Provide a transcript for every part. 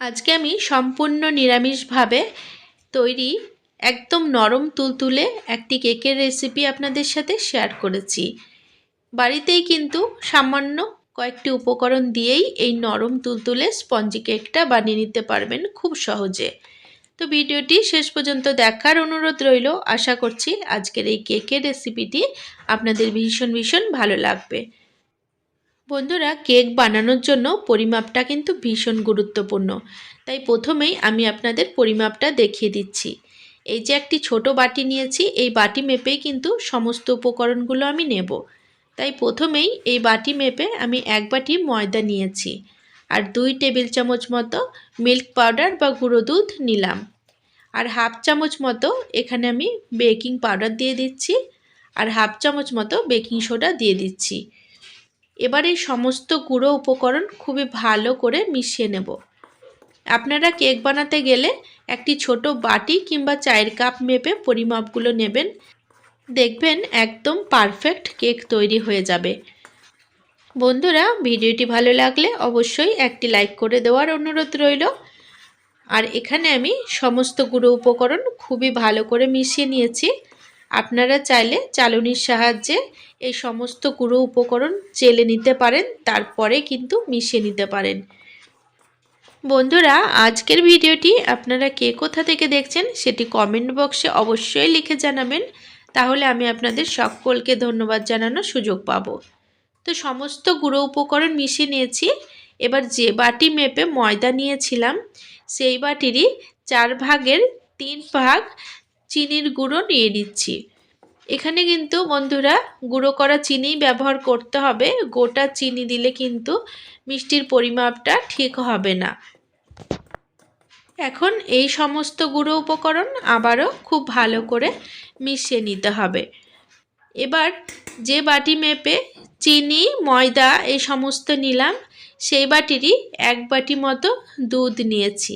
আজকে আমি সম্পূর্ণ নিরামিষভাবে তৈরি একদম নরম তুলতুলে একটি কেকের রেসিপি আপনাদের সাথে শেয়ার করেছি। বাড়িতেই কিন্তু সামান্য কয়েকটি উপকরণ দিয়েই এই নরম তুলতুলে স্পঞ্জি কেকটা বানিয়ে নিতে পারবেন খুব সহজে। তো ভিডিওটি শেষ পর্যন্ত দেখার অনুরোধ রইল। আশা করছি আজকের এই কেকের রেসিপিটি আপনাদের ভীষণ ভীষণ ভালো লাগবে। বন্ধুরা, কেক বানানোর জন্য পরিমাপটা কিন্তু ভীষণ গুরুত্বপূর্ণ। তাই প্রথমেই আমি আপনাদের পরিমাপটা দেখিয়ে দিচ্ছি। এই যে একটি ছোট বাটি নিয়েছি, এই বাটি মেপেই কিন্তু সমস্ত উপকরণগুলো আমি নেব। তাই প্রথমেই এই বাটি মেপে আমি এক বাটি ময়দা নিয়েছি আর দুই টেবিল চামচ মতো মিল্ক পাউডার বা গুঁড়ো দুধ নিলাম। আর হাফ চামচ মতো এখানে আমি বেকিং পাউডার দিয়ে দিচ্ছি আর হাফ চামচ মতো বেকিং সোডা দিয়ে দিচ্ছি। এবার এই সমস্ত গুঁড়ো উপকরণ খুবই ভালো করে মিশিয়ে নেব। আপনারা কেক বানাতে গেলে একটি ছোট বাটি কিংবা চায়ের কাপ মেপে পরিমাপগুলো নেবেন। দেখবেন একদম পারফেক্ট কেক তৈরি হয়ে যাবে। বন্ধুরা, ভিডিওটি ভালো লাগলে অবশ্যই একটি লাইক করে দেওয়ার অনুরোধ রইল। আর এখানে আমি সমস্ত গুঁড়ো উপকরণ খুবই ভালো করে মিশিয়ে নিয়েছি। আপনারা চাইলে চালনির সাহায্যে এই সমস্ত গুঁড়ো উপকরণ চেলে নিতে পারেন, তারপরে কিন্তু মিশিয়ে নিতে পারেন। বন্ধুরা, আজকের ভিডিওটি আপনারা কে কোথা থেকে দেখছেন সেটি কমেন্ট বক্সে অবশ্যই লিখে জানাবেন। তাহলে আমি আপনাদের সকলকে ধন্যবাদ জানানোর সুযোগ পাব। তো সমস্ত গুঁড়ো উপকরণ মিশিয়ে নিয়েছি। এবার যে বাটি মেপে ময়দা নিয়েছিলাম, সেই বাটিরই চার ভাগের তিন ভাগ চিনির গুঁড়ো নিয়ে নিচ্ছি। এখানে কিন্তু বন্ধুরা গুঁড়ো করা চিনি ব্যবহার করতে হবে। গোটা চিনি দিলে কিন্তু মিষ্টির পরিমাপটা ঠিক হবে না। এখন এই সমস্ত গুঁড়ো উপকরণ আবারও খুব ভালো করে মিশিয়ে নিতে হবে। এবার যে বাটি মেপে চিনি, ময়দা এই সমস্ত নিলাম, সেই বাটিরই এক বাটি মতো দুধ নিয়েছি।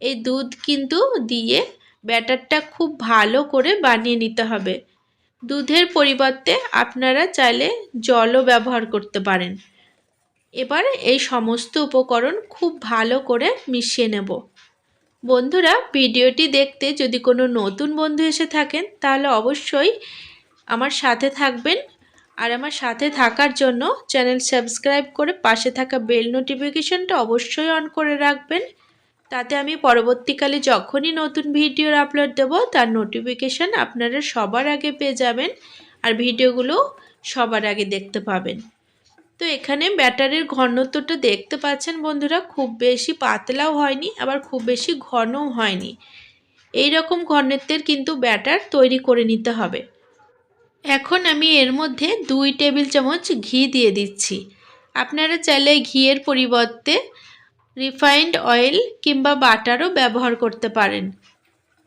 এই দুধ কিন্তু দিয়ে ব্যাটারটা খুব ভালো করে বানিয়ে নিতে হবে। দুধের পরিবর্তে আপনারা চাইলে জলও ব্যবহার করতে পারেন। এবার এই সমস্ত উপকরণ খুব ভালো করে মিশিয়ে নেব। বন্ধুরা, ভিডিওটি দেখতে যদি কোনো নতুন বন্ধু এসে থাকেন, তাহলে অবশ্যই আমার সাথে থাকবেন। আর আমার সাথে থাকার জন্য চ্যানেল সাবস্ক্রাইব করে পাশে থাকা বেল নোটিফিকেশনটা অবশ্যই অন করে রাখবেন। তাতে আমি পরবর্তীকালে যখনই নতুন ভিডিওর আপলোড দেব, তার নোটিফিকেশান আপনারা সবার আগে পেয়ে যাবেন আর ভিডিওগুলো সবার আগে দেখতে পাবেন। তো এখানে ব্যাটারের ঘনত্বটা দেখতে পাচ্ছেন বন্ধুরা, খুব বেশি পাতলাও হয়নি, আবার খুব বেশি ঘনও হয়নি। এই রকম ঘনত্বের কিন্তু ব্যাটার তৈরি করে নিতে হবে। এখন আমি এর মধ্যে দুই টেবিল চামচ ঘি দিয়ে দিচ্ছি। আপনারা চাইলে ঘিয়ের পরিবর্তে রিফাইন্ড অয়েল কিংবা বাটারও ব্যবহার করতে পারেন।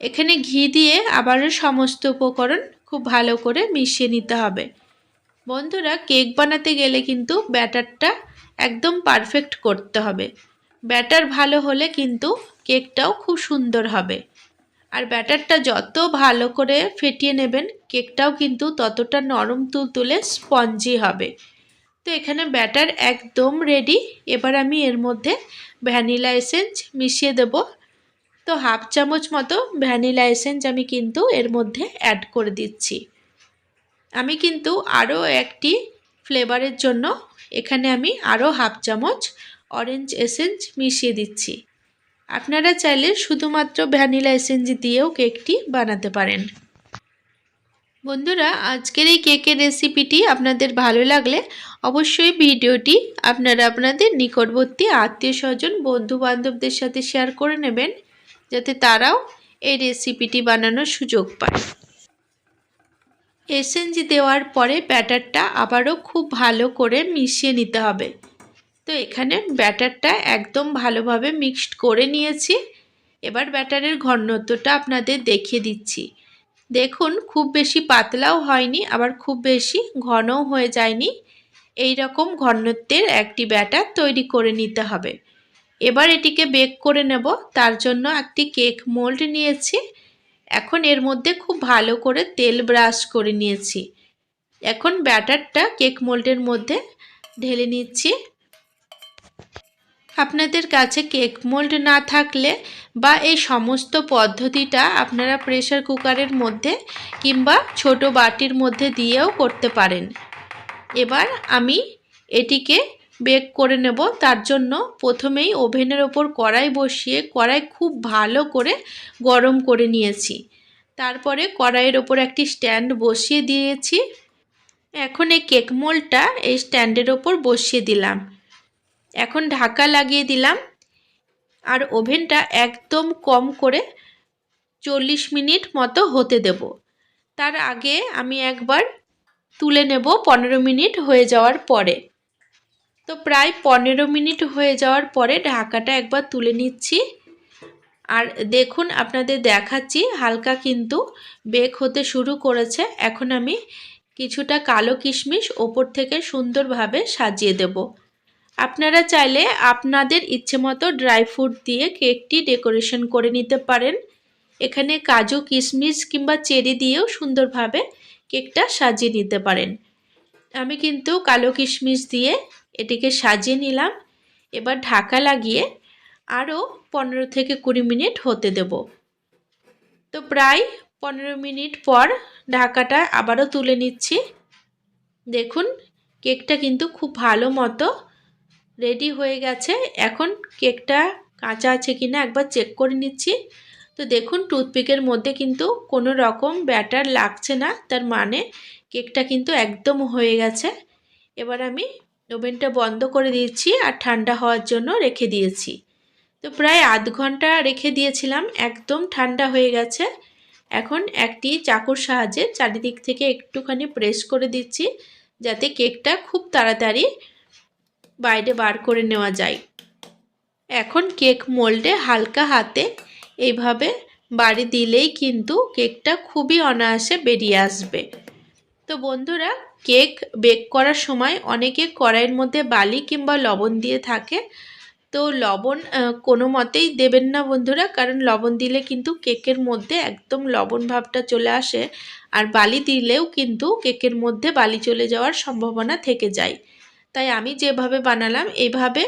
এখানে ঘি দিয়ে আবারও সমস্ত উপকরণ খুব ভালো করে মিশিয়ে নিতে হবে। বন্ধুরা, কেক বানাতে গেলে কিন্তু ব্যাটারটা একদম পারফেক্ট করতে হবে। ব্যাটার ভালো হলে কিন্তু কেকটাও খুব সুন্দর হবে। আর ব্যাটারটা যত ভালো করে ফেটিয়ে নেবেন, কেকটাও কিন্তু ততটা নরম তুলতুলে স্পঞ্জি হবে। তো এখানে ব্যাটার একদম রেডি এবার আমি এর মধ্যে ভ্যানিলা এসেন্স মিশিয়ে দেব। তো হাফ চামচ মতো ভ্যানিলা এসেন্স আমি কিন্তু এর মধ্যে অ্যাড করে দিচ্ছি। আমি কিন্তু আরও একটি ফ্লেভারের জন্য এখানে আমি আরও হাফ চামচ অরেঞ্জ এসেন্স মিশিয়ে দিচ্ছি। আপনারা চাইলে শুধুমাত্র ভ্যানিলা এসেন্স দিয়েও কেকটি বানাতে পারেন। বন্ধুরা, আজকের এই কেকের রেসিপিটি আপনাদের ভালো লাগলে অবশ্যই ভিডিওটি আপনারা আপনাদের নিকটবর্তী আত্মীয় স্বজন বন্ধু সাথে শেয়ার করে নেবেন, যাতে তারাও এই রেসিপিটি বানানোর সুযোগ পায়। এসেন্জি দেওয়ার পরে ব্যাটারটা আবারও খুব ভালো করে মিশিয়ে নিতে হবে। তো এখানে ব্যাটারটা একদম ভালোভাবে মিক্সড করে নিয়েছি। এবার ব্যাটারের ঘনত্বটা আপনাদের দেখিয়ে দিচ্ছি। দেখুন, খুব বেশি পাতলাও হয়নি, আবার খুব বেশি ঘনও হয়ে যায়নি। এই রকম ঘনত্বের একটি ব্যাটার তৈরি করে নিতে হবে। এবার এটিকে বেক করে নেব। তার জন্য একটি কেক মোল্ড নিয়েছি। এখন এর মধ্যে খুব ভালো করে তেল ব্রাশ করে নিয়েছি। এখন ব্যাটারটা কেক মোল্ডের মধ্যে ঢেলে নিচ্ছি। আপনাদের কাছে কেক মোল্ড না থাকলে বা এই সমস্ত পদ্ধতিটা আপনারা প্রেশার কুকারের মধ্যে কিংবা ছোট বাটির মধ্যে দিয়েও করতে পারেন। এবার আমি এটিকে বেক করে নেব। তার জন্য প্রথমেই ওভেনের ওপর কড়াই বসিয়ে কড়াই খুব ভালো করে গরম করে নিয়েছি। তারপরে কড়াইয়ের ওপর একটি স্ট্যান্ড বসিয়ে দিয়েছি। এখন এই কেক মোলটা এই স্ট্যান্ডের ওপর বসিয়ে দিলাম। এখন ঢাকা লাগিয়ে দিলাম। আর ওভেনটা একদম কম করে চল্লিশ মিনিট মতো হতে দেব। তার আগে আমি একবার তুলে নেব পনেরো মিনিট হয়ে যাওয়ার পরে। তো প্রায় পনেরো মিনিট হয়ে যাওয়ার পরে ঢাকাটা একবার তুলে নিচ্ছি। আর দেখুন, আপনাদের দেখাচ্ছি, হালকা কিন্তু বেক হতে শুরু করেছে। এখন আমি কিছুটা কালো কিশমিশ ওপর থেকে সুন্দরভাবে সাজিয়ে দেব। আপনারা চাইলে আপনাদের ইচ্ছে মতো ড্রাই ফ্রুট দিয়ে কেকটি ডেকোরেশন করে নিতে পারেন। এখানে কাজু কিশমিশ কিংবা চেরি দিয়েও সুন্দরভাবে কেকটা সাজিয়ে নিতে পারেন। আমি কিন্তু কালো কিশমিশ দিয়ে এটিকে সাজিয়ে নিলাম। এবার ঢাকা লাগিয়ে আরও পনেরো থেকে কুড়ি মিনিট হতে দেব। তো প্রায় পনেরো মিনিট পর ঢাকাটা আবারও তুলে নিচ্ছি। দেখুন, কেকটা কিন্তু খুব ভালো মতো রেডি হয়ে গেছে। এখন কেকটা কাঁচা আছে কি না একবার চেক করে নিচ্ছি। তো দেখুন টুথপিকের মধ্যে কিন্তু কোনো রকম ব্যাটার লাগছে না। তার মানে কেকটা কিন্তু একদম হয়ে গেছে। এবার আমি ওভেনটা বন্ধ করে দিয়েছি আর ঠান্ডা হওয়ার জন্য রেখে দিয়েছি। তো প্রায় আধ ঘণ্টা রেখে দিয়েছিলাম, একদম ঠান্ডা হয়ে গেছে। এখন একটি চাকুর সাহায্যে চারিদিক থেকে একটুখানি প্রেস করে দিচ্ছি, যাতে কেকটা খুব তাড়াতাড়ি বাইরে বার করে নেওয়া যায়। এখন কেক মোল্ডে হালকা হাতে এইভাবে বাড়ি দিলেই কিন্তু কেকটা খুবই অনায়াসে বেরিয়ে আসবে। তো বন্ধুরা, কেক বেক করার সময় অনেকে কড়াইয়ের মধ্যে বালি কিংবা লবণ দিয়ে থাকে। তো লবণ কোনো মতেই দেবেন না বন্ধুরা, কারণ লবণ দিলে কিন্তু কেকের মধ্যে একদম লবণ ভাবটা চলে আসে। আর বালি দিলেও কিন্তু কেকের মধ্যে বালি চলে যাওয়ার সম্ভাবনা থেকে যায়। তাই আমি যেভাবে বানালাম এইভাবে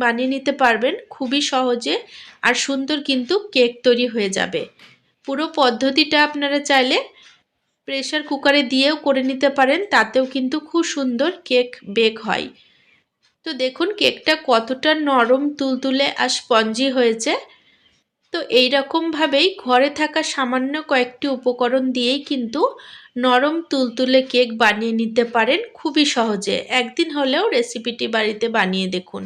বানিয়ে নিতে পারবেন। খুবই সহজে আর সুন্দর কিন্তু কেক তৈরি হয়ে যাবে। পুরো পদ্ধতিটা আপনারা চাইলে প্রেশার কুকারে দিয়েও করে নিতে পারেন, তাতেও কিন্তু খুব সুন্দর কেক বেক হয়। তো দেখুন, কেকটা কতটা নরম, তুলতুলে আর স্পঞ্জি হয়েছে। তো এইরকমভাবেই ঘরে থাকা সামান্য কয়েকটি উপকরণ দিয়েই কিন্তু নরম তুলতুলে কেক বানিয়ে নিতে পারেন খুবই সহজে। একদিন হলেও রেসিপিটি বাড়িতে বানিয়ে দেখুন।